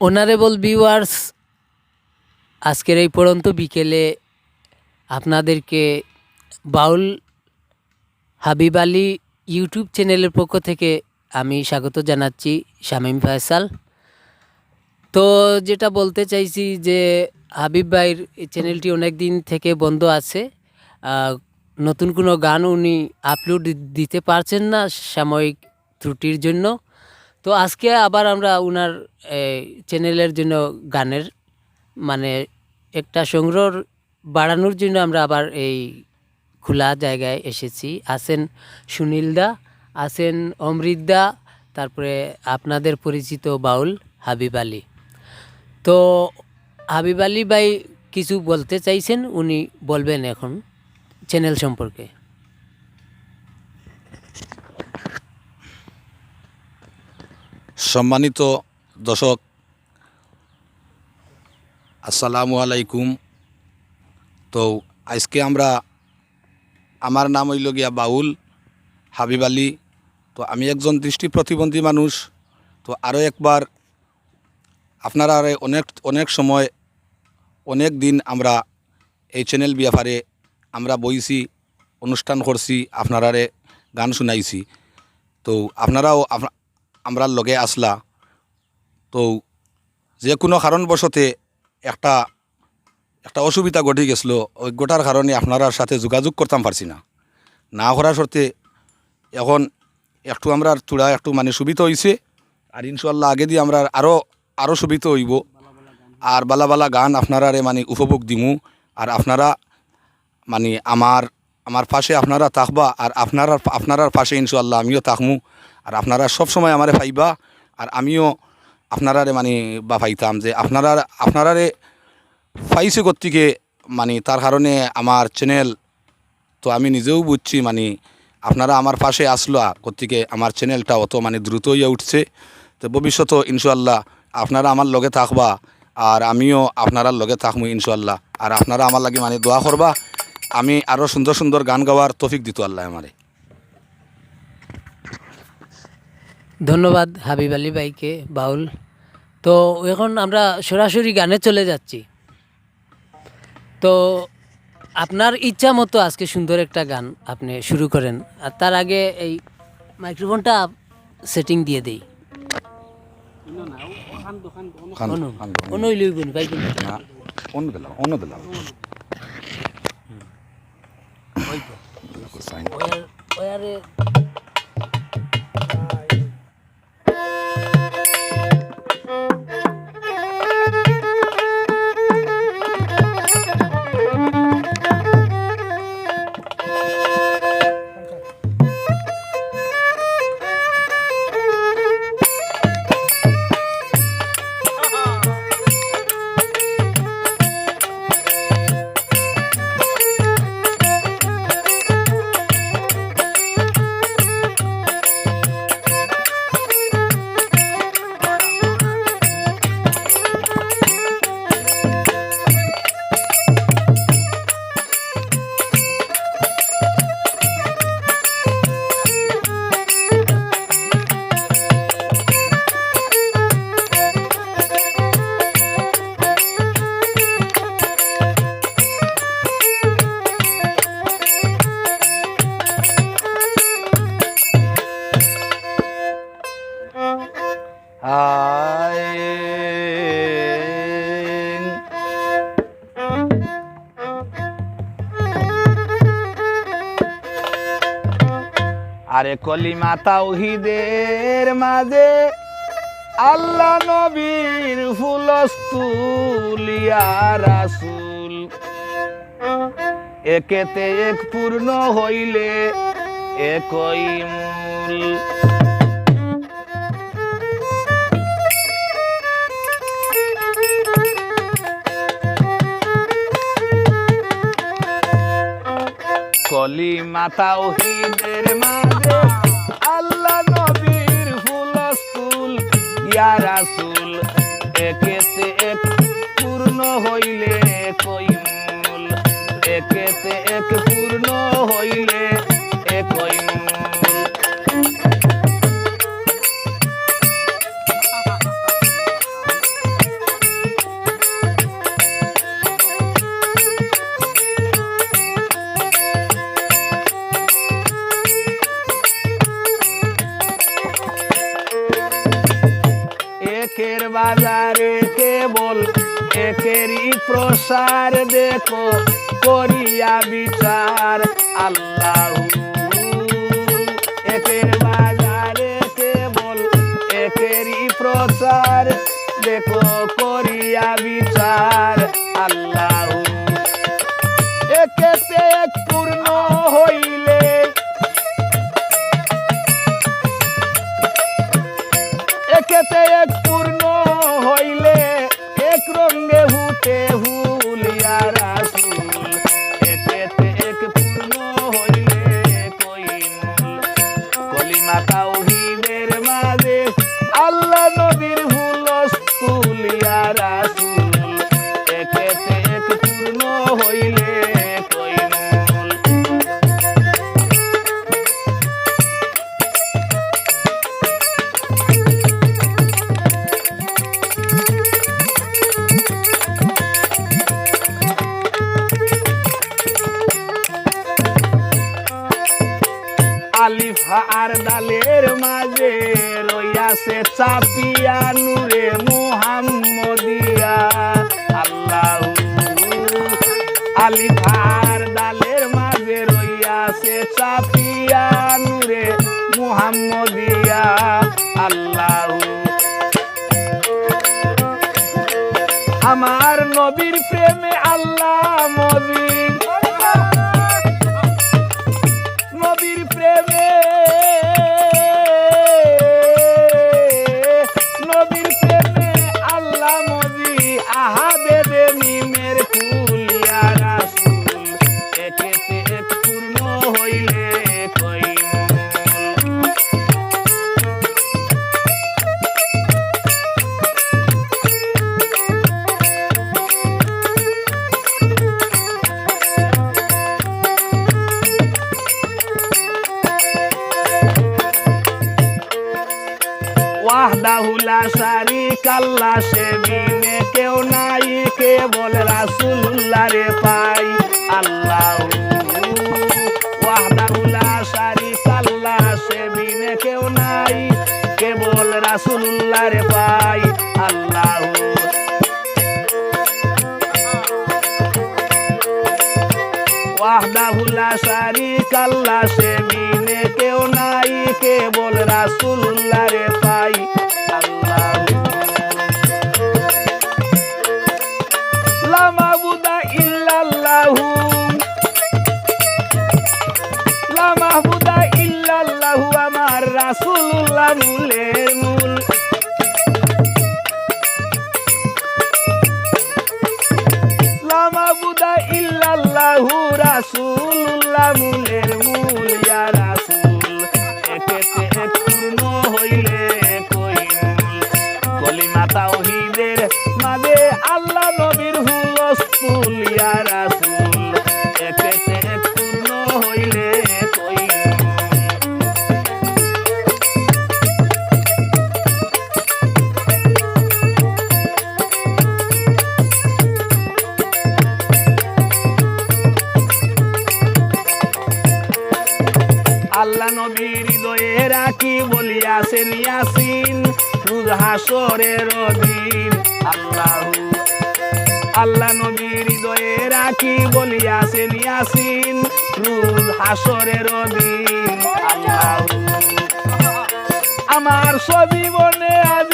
Honourable viewers আজকের এই পড়ন্ত বিকেলে আপনাদেরকে বাউল হাবিব আলী ইউটিউব চ্যানেলের পক্ষ থেকে আমি স্বাগত জানাচ্ছি শামীম ফয়সাল। তো যেটা বলতে চাইছি যে হাবিব ভাইয়ের চ্যানেলটি অনেক দিন থেকে বন্ধ আছে। নতুন কোনো গান উনি আপলোড দিতে পারছেন না সাময়িক ত্রুটির জন্য। তো আজকে আবার আমরা ওনার চ্যানেলের জন্য গানের মানে একটা সংগ্রহ বাড়ানোর জন্য আমরা আবার এই খোলা জায়গায় এসেছি। আছেন সুনীল দা, আছেন অমৃত দা, তারপরে আপনাদের পরিচিত বাউল হাবিব আলী। তো হাবিব আলী ভাই কিছু বলতে চাইছেন, উনি বলবেন এখন চ্যানেল সম্পর্কে। সম্মানিত দর্শক, আসসালামু আলাইকুম। তো আজকে আমরা, আমার নাম হইল গিয়া বাউল হাবিব আলী। তো আমি একজন দৃষ্টি প্রতিবন্ধী মানুষ। তো আরও একবার আপনারা অনেক অনেক সময়, অনেক দিন আমরা এই চ্যানেল ব্যাপারে আমরা বইছি, অনুষ্ঠান করছি আপনারারে গান শুনাইছি। তো আপনারাও আপনা- আমরা লগে আসলা। তো যে কোনো কারণবশতে একটা একটা অসুবিধা ঘটে গেছিল, ওই গোটার কারণে আপনার সাথে যোগাযোগ করতাম পারছি না। না করার সত্ত্বে এখন একটু আমরা চূড়া একটু মানে সুবিধা হয়েছে আর ইনশাল্লাহ আগে দিয়ে আমরা আরও আরও সুবিধা হইব। আর বালা বালা গান আপনারারে মানে উপভোগ দিমু, আর আপনারা মানে আমার আমার পাশে আপনারা থাকবা আর আপনারা, আপনারার পাশে ইনশাল্লাহ আমিও থাকমু। আর আপনারা সব সময় আমারে পাইবা আর আমিও আপনারারে মানে বা পাইতাম যে আপনারা আপনারারে পাইছে কর্তৃকে মানে তার কারণে আমার চ্যানেল তো আমি নিজেও বুঝছি মানে আপনারা আমার পাশে আসলো কর্তৃকে আমার চ্যানেলটা অত মানে দ্রুত হয়ে উঠছে। তো ভবিষ্যতেও ইনশাল্লাহ আপনারা আমার লগে থাকবা আর আমিও আপনারার লগে থাকব ইনশাল্লাহ আর আপনারা আমার লাগে মানে দোয়া করবা আমি আরও সুন্দর সুন্দর গান গাওয়ার তফিক দিত আল্লাহ আমারে। ধন্যবাদ হাবিব আলী ভাইকে বাউল। তো এখন আমরা সরাসরি গানে চলে যাচ্ছি। তো আপনার ইচ্ছা মতো আজকে সুন্দর একটা গান আপনি শুরু করেন আর তার আগে এই মাইক্রোফোনটা সেটিং দিয়ে দেই। ভাই Voy a, voy আরে কলিমা তাওহিদের মাঝে আল্লাহ নবীর ফুলস্তুলিয়া রাসুল। একেতে এক পূর্ণ হইলে একই মূল। কলি মাতা ওহিদের মাঝে। আল্লাহ নবীর ফুল স্কুল ইয়া রাসূল, একেতে এক পূর্ণ হইলে কই মূল একেতে এক পূর্ণ হইলে একের বাজারে কেবল একেরই প্রসার দেখো, করিয়া বিচার। আল্লাহ একের বাজারে কেবল একেরই প্রচার, দেখো, করিয়া বিচার। আল্লাহ রইয়াছে চাপিয়া নূরে মুহাম্মদিয়া আল্লাহ আলিফ আর ডালের মাঝে রইয়াছে চাপিয়া নূরে মুহাম্মদিয়া আল্লাহ আমার নবীর প্রেমে আল্লাহ মজিদ। ওয়াহদাহুলা শারিকাল্লা সে বিনে কেউ নাই, কেবল রাসূলুল্লাহ রে পাই। আল্লাহ ওয়াহদাহুলা শারিকাল্লা সে বিনে কেউ নাই, কেবল রাসূলুল্লাহ রে পাই। আল্লাহ ওয়াহদাহুলা শারিকাল্লা সে বিনে কেউ নাই, কেবল রাসূলুল্লাহ মাবুদা ইল্লাল্লাহু রাসূলুল্লাহ মুলের মূল ইয়া রাসূল। একেতে এক পূর্ণ হইলে কইমুল কলিমা তাওহীদের হৃদয়ে রাখি বলিয়াছেন ইয়াসিন? রুজ হাসরের দিন। আল্লাহ আল্লাহ নবীর হৃদয়ে রাখি বলিয়াছেন ইয়াসিন? রুজ হাসরের দিন। আল্লাহ, আমার সজীবনে আজ